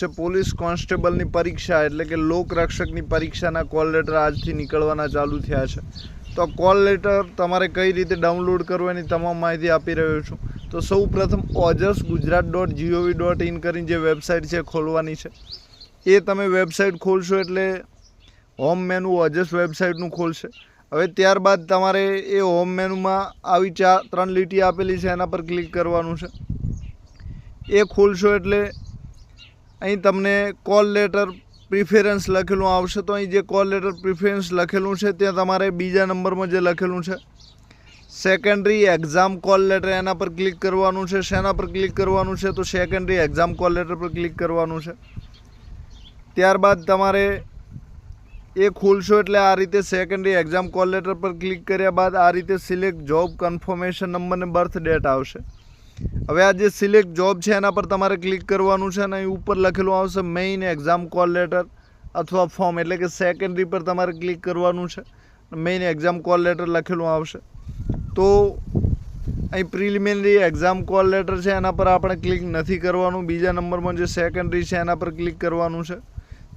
છે પોલીસ કોન્સ્ટેબલની પરીક્ષા એટલે કે લોકરક્ષકની પરીક્ષાના કોલ લેટર આજથી નીકળવાના ચાલુ થયા છે. તો કોલ લેટર તમારે કઈ રીતે ડાઉનલોડ કરવાની તમામ માહિતી આપી રહ્યો છું. તો સૌ પ્રથમ Ojas Gujarat dot G O V dot in કરીને જે વેબસાઇટ છે ખોલવાની છે. એ તમે વેબસાઇટ ખોલશો એટલે હોમ મેનુ ઓજસ વેબસાઇટનું ખોલશે. હવે ત્યારબાદ તમારે એ હોમ મેનુમાં આવી ચાર ત્રણ લીટી આપેલી છે, એના પર ક્લિક કરવાનું છે. એ ખોલશો એટલે અહીં તમને કોલ લેટર પ્રિફરન્સ લખેલું આવશે. તો અહીં જે કોલ લેટર પ્રિફરન્સ લખેલું છે, ત્યાં તમારે બીજા નંબરમાં જે લખેલું છે સેકન્ડરી એક્ઝામ કોલ લેટર એના પર ક્લિક કરવાનું છે. શેના પર ક્લિક કરવાનું છે? તો સેકન્ડરી એક્ઝામ કોલ લેટર પર ક્લિક કરવાનું છે. ત્યારબાદ તમારે એ ખોલશો એટલે આ રીતે સેકન્ડરી એક્ઝામ કોલ લેટર પર ક્લિક કર્યા બાદ આ રીતે સિલેક્ટ જોબ કન્ફર્મેશન નંબર અને બર્થ ડેટ આવશે. હવે આ જે સિલેક્ટ જોબ છે, એના પર તમારે ક્લિક કરવાનું છે અને અહીં ઉપર લખેલું આવશે મેઇન એક્ઝામ કોલ લેટર અથવા ફોર્મ એટલે કે સેકન્ડરી પર તમારે ક્લિક કરવાનું છે. મેઇન એક્ઝામ કોલ લેટર લખેલું આવશે. તો અહીં પ્રિલિમિનરી એક્ઝામ કોલ લેટર છે, એના પર આપણે ક્લિક નથી કરવાનું. બીજા નંબરમાં જે સેકન્ડરી છે, એના પર ક્લિક કરવાનું છે.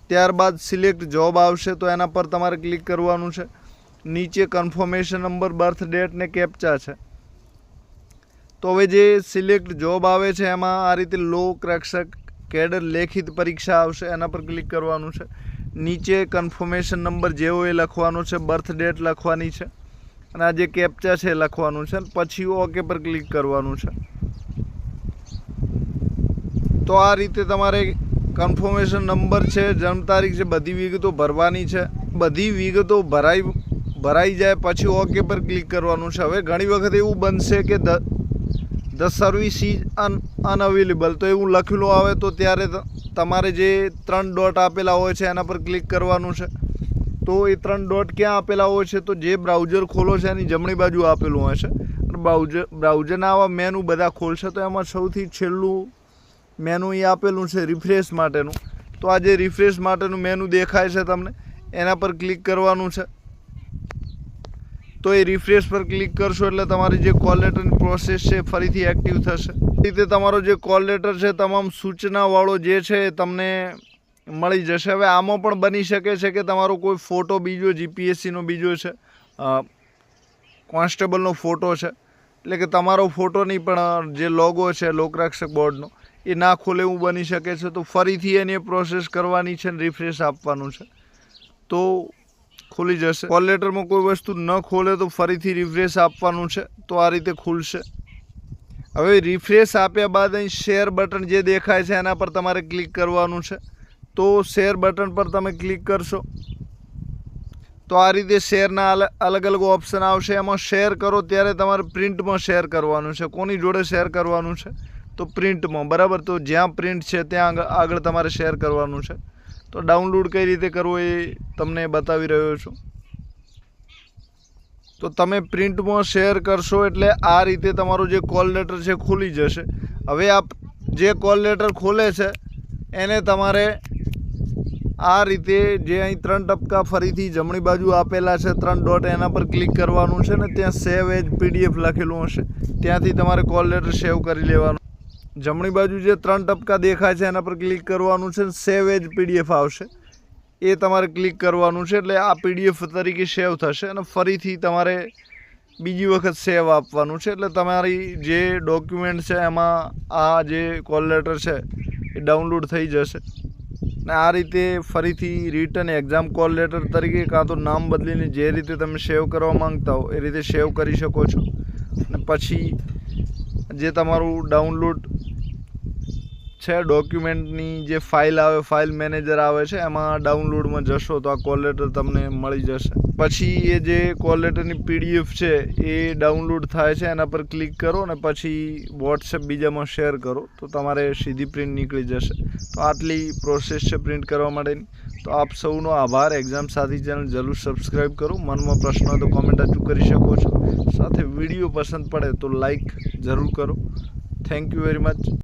ત્યારબાદ સિલેક્ટ જોબ આવશે, તો એના પર તમારે ક્લિક કરવાનું છે. નીચે કન્ફર્મેશન નંબર બર્થ ડેટ ને કેપ્ચા છે. તો હવે જે સિલેક્ટ જોબ આવે છે, એમાં આ રીતે લોક રક્ષક કેડર લેખિત પરીક્ષા આવશે, એના પર ક્લિક કરવાનું છે. નીચે કન્ફર્મેશન નંબર જેવો એ લખવાનો છે બર્થ ડેટ લખવાની છે. અને આ જે કેપ્ચા છે, એ લખવાનું છે. પછી ઓકે પર ક્લિક કરવાનું છે. તો આ રીતે તમારે કન્ફર્મેશન નંબર છે, જન્મ તારીખ છે, બધી વિગતો ભરવાની છે. બધી વિગતો ભરાઈ ભરાઈ જાય, પછી ઓકે પર ક્લિક કરવાનું છે. હવે ઘણી વખત એવું બનશે કે the service is un unavailable તો એવું લખેલું આવે તો ત્યારે તમારે જે ત્રણ ડોટ આપેલા હોય છે એના પર ક્લિક કરવાનું છે. તો એ ત્રણ ડોટ ક્યાં આપેલા હોય છે તો જે બ્રાઉઝર ખોલો છે એની જમણી બાજુ આપેલું હોય છે. બ્રાઉઝર બ્રાઉઝરના આવા મેનુ બધા ખોલશે તો એમાં સૌથી છેલ્લું મેનુ એ આપેલું છે રિફ્રેશ માટેનું. તો આ જે રિફ્રેશ માટેનું મેનુ દેખાય છે તમને, એના પર ક્લિક કરવાનું છે. તો એ રિફ્રેશ પર ક્લિક કરશો એટલે તમારી જે કોલ લેટરની પ્રોસેસ છે ફરીથી એક્ટિવ થશે. રીતે તમારો જે કોલ લેટર છે, તમામ સૂચનાવાળો જે છે એ તમને મળી જશે. હવે આમાં પણ બની શકે છે કે તમારો કોઈ ફોટો બીજો જીપીએસસીનો બીજો છે કોન્સ્ટેબલનો ફોટો છે. એટલે કે તમારો ફોટો નહીં પણ જે લોગો છે, લોકરક્ષક બોર્ડનો એ ના ખોલે એવું બની શકે છે. તો ફરીથી એની પ્રોસેસ કરવાની છે ને રિફ્રેશ આપવાનું છે. તો ખુલી જશે. કોલ લેટરમાં કોઈ વસ્તુ ન ખોલે તો ફરીથી રિફ્રેશ આપવાનું છે. તો આ રીતે ખુલશે. હવે રિફ્રેશ આપ્યા બાદ અહીં શેર બટન જે દેખાય છે એના પર તમારે ક્લિક કરવાનું છે. તો શેર બટન પર તમે ક્લિક કરશો. તો આ રીતે શેરના અલગ અલગ ઓપ્શન આવશે. એમાં શેર કરો ત્યારે તમારે પ્રિન્ટમાં શેર કરવાનું છે. કોની જોડે શેર કરવાનું છે? તો પ્રિન્ટમાં બરાબર? તો જ્યાં પ્રિન્ટ છે ત્યાં આગળ તમારે શેર કરવાનું છે. તો ડાઉનલોડ કઈ રીતે કરવું એ તમને બતાવી રહ્યો છું. તો તમે પ્રિન્ટમાં શેર કરશો એટલે આ રીતે તમારો જે કોલ લેટર છે ખુલી જશે. હવે આપ જે કોલ લેટર ખોલે છે, એને તમારે આ રીતે જે અહીં ત્રણ ટપકા ફરીથી જમણી બાજુ આપેલા છે, ત્રણ ડોટ એના પર ક્લિક કરવાનું છે ને ત્યાં સેવ એજ પીડીએફ લખેલું હશે. ત્યાંથી તમારે કોલ લેટર સેવ કરી લેવાનું. જમણી બાજુ જે ત્રણ ટપકા દેખાય છે, એના પર ક્લિક કરવાનું છે સેવ એજ પીડીએફ આવશે. એ તમારે ક્લિક કરવાનું છે એટલે આ પીડીએફ તરીકે સેવ થશે અને ફરીથી તમારે બીજી વખત સેવ આપવાનું છે. એટલે તમારી જે ડોક્યુમેન્ટ છે, એમાં આ જે કોલ લેટર છે, એ ડાઉનલોડ થઈ જશે. ને આ રીતે ફરીથી રિટર્ન એક્ઝામ કોલ લેટર તરીકે કાં તો નામ બદલીને જે રીતે તમે સેવ કરવા માંગતા હો, એ રીતે સેવ કરી શકો છો. અને પછી જે તમારું ડાઉનલોડ છે ડોક્યુમેન્ટની જે ફાઇલ આવે ફાઇલ મેનેજર આવે છે, એમાં ડાઉનલોડમાં જશો તો આ કોલ લેટર તમને મળી જશે. પછી એ જે કોલ લેટરની પીડીએફ છે, એ ડાઉનલોડ થાય છે, એના પર ક્લિક કરો ને પછી વોટ્સએપ બીજામાં શેર કરો, તો તમારે સીધી પ્રિન્ટ નીકળી જશે. તો આટલી પ્રોસેસ છે પ્રિન્ટ કરવા માટેની. તો આપ સૌનો આભાર. એક્ઝામ સાથી ચેનલ જરૂર સબસ્ક્રાઈબ કરો. મનમાં પ્રશ્ન હોય તો કોમેન્ટ હજુ કરી શકો છો. સાથે વીડિયો પસંદ પડે તો લાઈક જરૂર કરો. Thank you very much